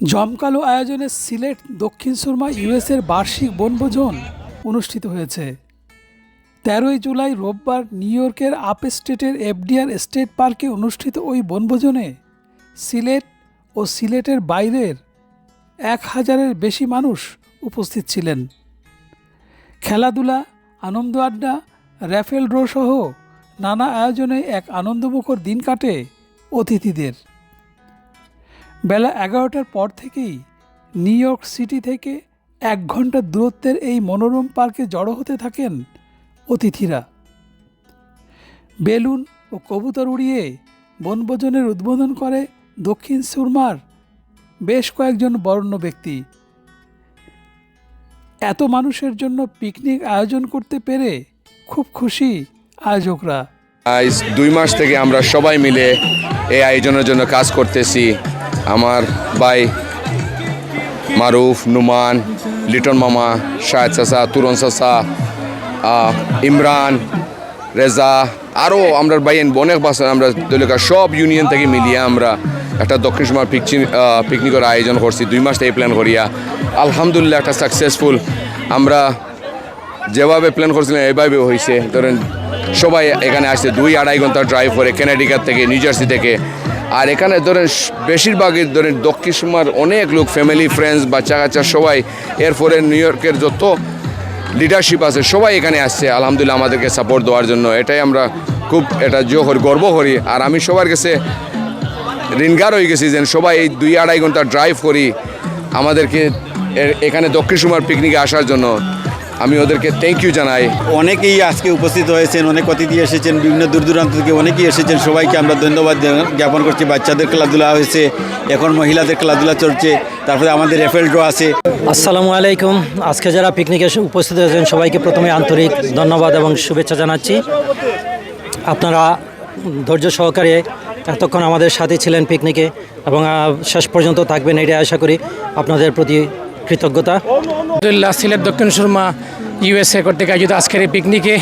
জমকালো আয়োজনে সিলেট, দক্ষিণ সুরমা, ইউএসের বার্ষিক বনভোজন অনুষ্ঠিত হয়েছে। তেরোই জুলাই রোববার নিউ ইয়র্কের আপ স্টেটের এফডিআর স্টেট পার্কে অনুষ্ঠিত ওই বনভোজনে সিলেট ও সিলেটের বাইরের এক হাজারের বেশি মানুষ উপস্থিত ছিলেন। খেলাধুলা, আনন্দ আড্ডা, র্যাফেল ড্র সহ নানা আয়োজনে এক আনন্দমুখর দিন কাটে অতিথিদের। বেলা এগারোটার পর থেকেই নিউ ইয়র্ক সিটি থেকে এক ঘণ্টা দূরত্বের এই মনোরম পার্কে জড়ো হতে থাকেন অতিথিরা। বেলুন ও কবুতর উড়িয়ে বনভোজনের উদ্বোধন করে দক্ষিণ সুরমার বেশ কয়েকজন বর্ণ ব্যক্তি। এত মানুষের জন্য পিকনিক আয়োজন করতে পেরে খুব খুশি আয়োজকরা। দুই মাস থেকে আমরা সবাই মিলে এই আয়োজনের জন্য কাজ করতেছি। আমার ভাই মারুফ নুমান লিটন মামা শাহেদ চাচা তুরন আহ, ইমরান রেজা আরও আমরা ভাই অনেক বাসা আমরা দলীয় সব ইউনিয়ন থেকে মিলিয়ে আমরা একটা দক্ষিণ সময় পিকনিকের আয়োজন করছি দুই মাস থেকে প্ল্যান করিয়া। আলহামদুলিল্লাহ একটা সাকসেসফুল আমরা যেভাবে প্ল্যান করছিলাম এভাবে হয়েছে ধরেন সবাই এখানে আসছে দুই আড়াই ঘণ্টা ড্রাইভ করে কেনাডিকার থেকে নিউ জার্সি থেকে। আর এখানে ধরেন বেশিরভাগই ধরেন দক্ষিণ সুমার অনেক লোক ফ্যামিলি ফ্রেন্ডস বাচ্চা কাচ্চা সবাই এরপরে নিউ ইয়র্কের যত লিডারশিপ আছে, সবাই এখানে আসছে। আলহামদুলিল্লাহ আমাদেরকে সাপোর্ট দেওয়ার জন্য। এটাই আমরা খুব এটা জো করি গর্ব করি। আর আমি সবার কাছে ঋণগার হয়ে গেছি যে সবাই এই দুই আড়াই ঘণ্টা ড্রাইভ করি আমাদেরকে এখানে দক্ষিণ সুমার পিকনিকে আসার জন্য। আমি ওদেরকে থ্যাংক ইউ জানাই। অনেকেই আজকে উপস্থিত হয়েছেন অনেক অতিথি এসেছেন বিভিন্ন দূর দূরান্ত থেকে অনেকেই এসেছেন। সবাইকে আমরা ধন্যবাদ জ্ঞাপন করছি। বাচ্চাদের খেলাধুলা হয়েছে এখন মহিলাদের খেলাধুলা চলছে তারপরে আমাদের রেফেল ড্র আছে। আসসালামু আলাইকুম। আজকে যারা পিকনিকে এসে উপস্থিত হয়েছেন সবাইকে প্রথমে আন্তরিক ধন্যবাদ এবং শুভেচ্ছা জানাচ্ছি। আপনারা ধৈর্য সহকারে এতক্ষণ আমাদের সাথে ছিলেন পিকনিকে এবং শেষ পর্যন্ত থাকবেন এটাই আশা করি। আপনাদের প্রতি কৃতজ্ঞতা। আলহামদুলিল্লাহ সিলেট দক্ষিণ সুরমা ইউএসএ কর্তৃক আয়োজিত আজকের এই পিকনিকে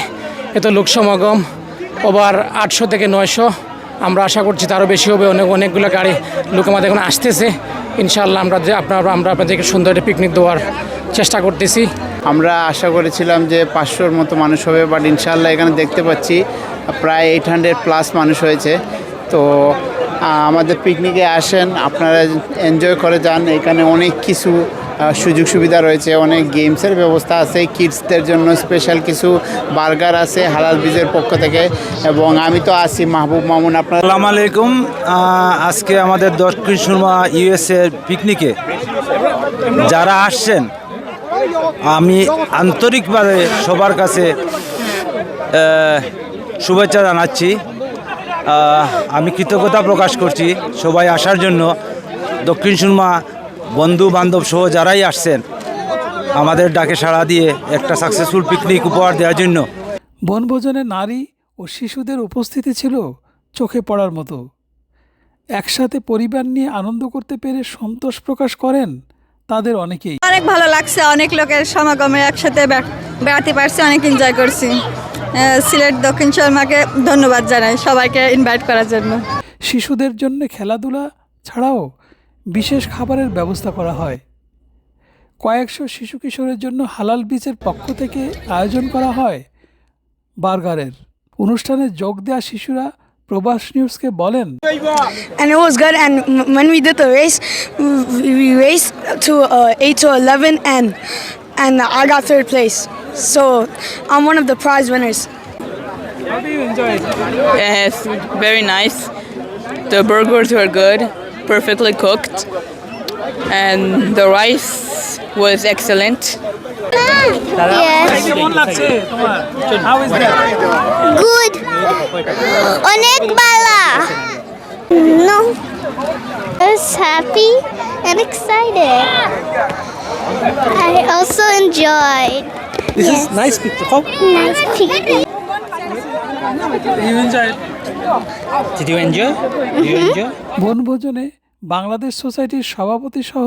এত লোক সমাগম ওভার আটশো থেকে নয়শো। আমরা আশা করছি তারও বেশি হবে অনেক অনেকগুলো গাড়ি লোক আমাদের এখন আসতেছে। ইনশাআল্লাহ আমরা যে আপনারা আমরা আপনাদেরকে সুন্দর একটা পিকনিক দেওয়ার চেষ্টা করতেছি। আমরা আশা করেছিলাম যে পাঁচশোর মতো মানুষ হবে বাট ইনশাল্লাহ এখানে দেখতে পাচ্ছি প্রায় এইট হান্ড্রেড প্লাস মানুষ হয়েছে। তো আমাদের পিকনিকে আসেন আপনারা এনজয় করে যান এখানে অনেক কিছু সুযোগ সুবিধা রয়েছে, অনেক গেমসের ব্যবস্থা আছে কিডসদের জন্য স্পেশাল কিছু বার্গার আছে, হালাল বীজের পক্ষ থেকে। এবং আমি তো আছি মাহবুব মামুন, আপনার আসসালামু আলাইকুম। আজকে আমাদের দক্ষিণ সুরমা ইউএসএর পিকনিকে যারা আসছেন, আমি আন্তরিকভাবে সবার কাছে শুভেচ্ছা জানাচ্ছি। আমি কৃতজ্ঞতা প্রকাশ করছি সবাই আসার জন্য দক্ষিণ সুরমা বন্ধু বান্ধব সহ যারাই আসছেন আমাদের ডাকে সাড়া দিয়ে একটা সাকসেসফুল পিকনিক উপহার দেওয়ার জন্য। বনভোজনে নারী ও শিশুদের উপস্থিতি ছিল চোখে পড়ার মতো। একসাথে পরিবার নিয়ে আনন্দ করতে পেরে সন্তোষ প্রকাশ করেন তাদের অনেকেই। অনেক ভালো লাগছে অনেক লোকের সমাগমে একসাথে বেড়াতে পারছি অনেক এনজয় করছি। সিলেট দক্ষিণ শর্মাকে ধন্যবাদ জানাই সবাইকে ইনভাইট করার জন্য। শিশুদের জন্য খেলাধুলা ছাড়াও বিশেষ খাবারের ব্যবস্থা করা হয় কয়েকশো শিশু কিশোরের জন্য হালাল বিচের পক্ষ থেকে আয়োজন করা হয় বার্গারের অনুষ্ঠানে যোগ দেওয়া শিশুরা প্রবাস নিউজকে বলেন How do you enjoy it? Yes, very nice. The burgers were good. perfectly cooked, and the rice was excellent. Good অনেক বালা No. I was happy and excited. I also enjoyed. This is nice picture. How Nice picnic. you enjoy? Did you enjoy? Did you enjoy? বনভোজনে বাংলাদেশ সোসাইটির সভাপতি সহ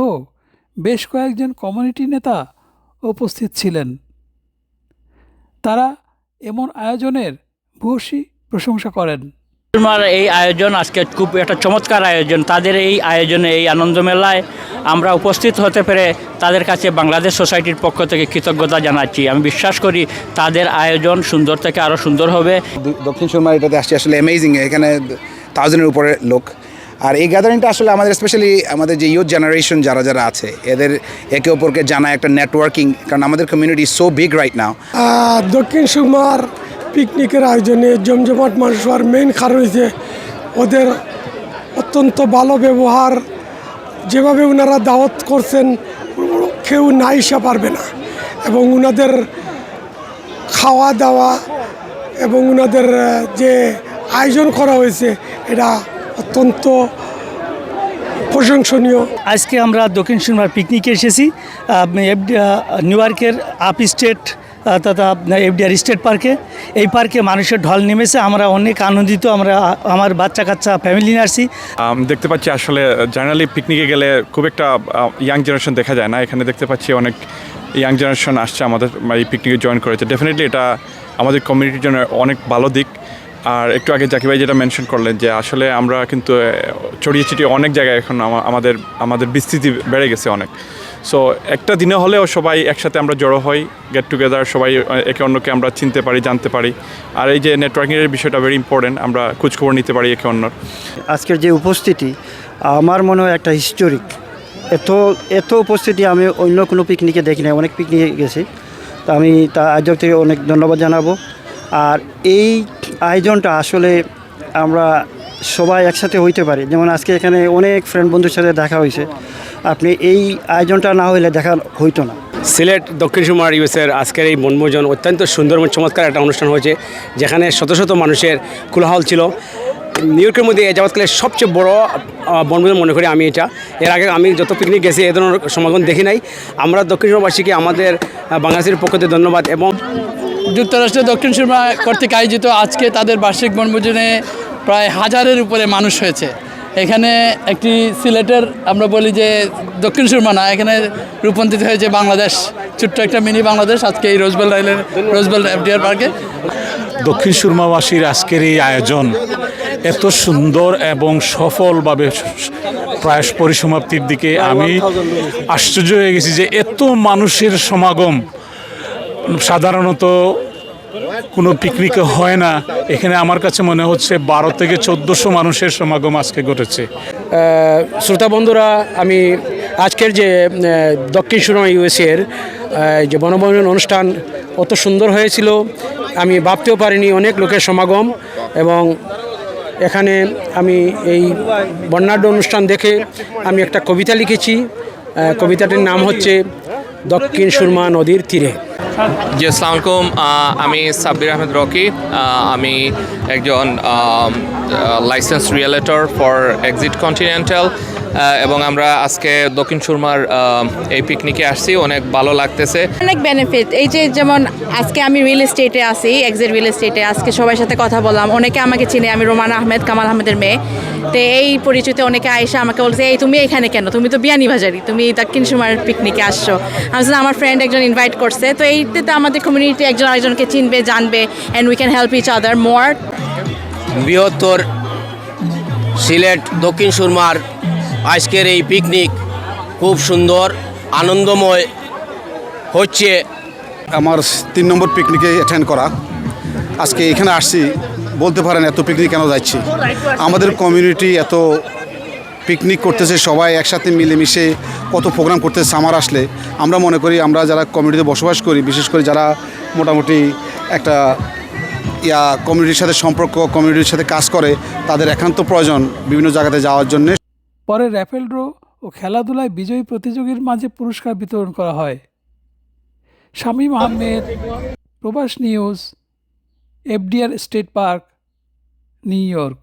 বেশ কয়েকজন community নেতা উপস্থিত ছিলেন তারা এমন আয়োজনের ভূয়সী প্রশংসা করেন আমার এই আয়োজন আজকে খুব একটা চমৎকার আয়োজন। তাদের এই আয়োজনে এই আনন্দ মেলায় আমরা উপস্থিত হতে পেরে তাদের কাছে বাংলাদেশ সোসাইটির পক্ষ থেকে কৃতজ্ঞতা জানাচ্ছি। আমি বিশ্বাস করি তাদের আয়োজন সুন্দর থেকে আরও সুন্দর হবে। দক্ষিণ সুরমা এটাতে আসছে আসলে অ্যামেজিং এখানে থাউজেন্ডের উপরে লোক। আর এই গ্যাদারিংটা আসলে আমাদের স্পেশালি আমাদের যে ইউথ জেনারেশন যারা যারা আছে এদের একে অপরকে জানা একটা নেটওয়ার্কিং কারণ আমাদের community so big right now দক্ষিণ সুমার পিকনিকের আয়োজনে জমজমাট মানুষ হওয়ার মেইন কারণ হয়েছে। ওদের অত্যন্ত ভালো ব্যবহার। যেভাবে ওনারা দাওয়াত করছেন, কেউ না হিসা পারবে না। এবং ওনাদের খাওয়া দাওয়া এবং ওনাদের যে আয়োজন করা হয়েছে, এটা অত্যন্ত প্রশংসনীয়। আজকে আমরা দক্ষিণ সুরমার পিকনিকে এসেছি। নিউ ইয়র্কের আপ স্টেট তথা এফডিআর স্টেট পার্কে। এই পার্কে মানুষের ঢল নেমেছে, আমরা অনেক আনন্দিত, আমরা, আমার বাচ্চা কাচ্চা ফ্যামিলি নিয়ে আসি দেখতে পাচ্ছি আসলে জেনারেলি পিকনিকে গেলে খুব একটা ইয়াং জেনারেশন দেখা যায় না। এখানে দেখতে পাচ্ছি অনেক ইয়াং জেনারেশন আসছে আমাদের, এই পিকনিকে জয়েন করেছে। ডেফিনেটলি এটা আমাদের কমিউনিটির জন্য অনেক ভালো দিক। আর একটু আগে জাকি ভাই যেটা মেনশন করলেন যে আসলে আমরা কিন্তু ছড়িয়ে ছিটিয়ে অনেক জায়গায় এখন আমাদের আমাদের বিস্তৃতি বেড়ে গেছে অনেক। সো একটা দিনে হলেও সবাই একসাথে আমরা জড়ো হই গেট টুগেদার সবাই একে অন্যকে আমরা চিনতে পারি, জানতে পারি। আর এই যে নেটওয়ার্কিংয়ের বিষয়টা ভেরি ইম্পর্টেন্ট আমরা খোঁজখবর নিতে পারি একে অন্যর। আজকের যে উপস্থিতি, আমার মনে হয় একটা হিস্টোরিক এত এত উপস্থিতি আমি অন্য কোনো পিকনিকে দেখি না অনেক পিকনিকে গেছি। তা আমি তা আয়োজক থেকে অনেক ধন্যবাদ জানাব। আর এই আয়োজনটা আসলে আমরা সবাই একসাথে হইতে পারি। যেমন আজকে এখানে অনেক ফ্রেন্ড বন্ধুর সাথে দেখা হয়েছে। আপনি এই আয়োজনটা না হইলে দেখা হইতো না। সিলেট দক্ষিণ সুমার ইউএসের আজকের এই বনভোজন অত্যন্ত সুন্দর এবং চমৎকার একটা অনুষ্ঠান হয়েছে যেখানে শত শত মানুষের কোলাহল ছিল। নিউ ইয়র্কের মধ্যে এ যাবৎকালে সবচেয়ে বড় বনভোজন মনে করি আমি এটা। এর আগে আমি যত পিকনিক গেছি এ ধরনের সমাগম দেখি নাই। আমরা দক্ষিণ সুমাবাসীকে আমাদের বাংলাদেশের পক্ষ থেকে ধন্যবাদ এবং যুক্তরাষ্ট্রের দক্ষিণ সুরমা কর্তৃক আয়োজিত আজকে তাদের বার্ষিক বনভোজনে প্রায় হাজারের উপরে মানুষ হয়েছে। এখানে একটি সিলেটের, আমরা বলি যে দক্ষিণ সুরমা না এখানে রূপান্তরিত হয়েছে বাংলাদেশ। ছোট্ট একটা মিনি বাংলাদেশ, আজকে এই রোজবেল রাইলের রোজবেল এফডিআর পার্কে। দক্ষিণ সুরমাবাসীর আজকের এই আয়োজন এত সুন্দর এবং সফলভাবে প্রায় পরিসমাপ্তির দিকে আমি আশ্চর্য হয়ে গেছি যে এত মানুষের সমাগম সাধারণত কোনো পিকনিকে হয় না। এখানে আমার কাছে মনে হচ্ছে বারো থেকে চোদ্দোশো মানুষের সমাগম আজকে ঘটেছে। শ্রোতা বন্ধুরা, আমি আজকের যে দক্ষিণ সুরমা ইউএসএর যে বনভোজন অনুষ্ঠান অত সুন্দর হয়েছিল, আমি ভাবতেও পারিনি অনেক লোকের সমাগম এবং এখানে আমি এই বর্ণাঢ্য অনুষ্ঠান দেখে আমি একটা কবিতা লিখেছি। কবিতাটির নাম হচ্ছে দক্ষিণ সুরমা নদীর তীরে। জি আসসালামু আলাইকুম আমি সাব্বির আহমেদ রকি আমি একজন licence realtor for Exit Continental এবং আমরা আজকে দক্ষিণ সুরমার এই পিকনিকে আসছি অনেক ভালো লাগতেছে। অনেক বেনিফিট এই যে যেমন আজকে আমি রিয়েল এস্টেটে আছি এক্সিট রিয়েল এস্টেটে আজকে সবার সাথে কথা বললাম। অনেকে আমাকে চিনে আমি রোমান আহমেদ কামাল আহমেদের মেয়ে। তো এই পরিচিতি অনেকে আয়সা আমাকে বলছে এই তুমি এখানে কেন? তুমি তো বিয়ানীবাজারি তুমি দক্ষিণ সুমার পিকনিকে আসছো। আমি আমার ফ্রেন্ড একজন ইনভাইট করছে। তো এইতে তো আমাদের কমিউনিটি একজন আরেকজনকে চিনবে জানবে and we can help each other more বৃহত্তর সিলেট দক্ষিণ সুরমার আজকের এই পিকনিক খুব সুন্দর, আনন্দময় হচ্ছে। আমার তিন নম্বর পিকনিকে অ্যাটেন্ড করা। আজকে এখানে আসছি, বলতে পারেন এত পিকনিক কেন যাচ্ছি? আমাদের কমিউনিটি এত পিকনিক করতেছে, সবাই একসাথে মিলেমিশে কত প্রোগ্রাম করতেছে সামার আসলে। আমরা মনে করি আমরা যারা কমিউনিটিতে বসবাস করি, বিশেষ করে যারা মোটামুটি একটা ইয়া কমিউনিটির সাথে সম্পর্ক কমিউনিটির সাথে কাজ করে, তাদের একান্ত প্রয়োজন বিভিন্ন জায়গাতে যাওয়ার জন্য। পরে র্যাফেল ড্র ও খেলাধুলায় বিজয়ী প্রতিযোগীর মাঝে পুরস্কার বিতরণ করা হয়। Shamim Ahmed Probash news, FDR State Park, New York.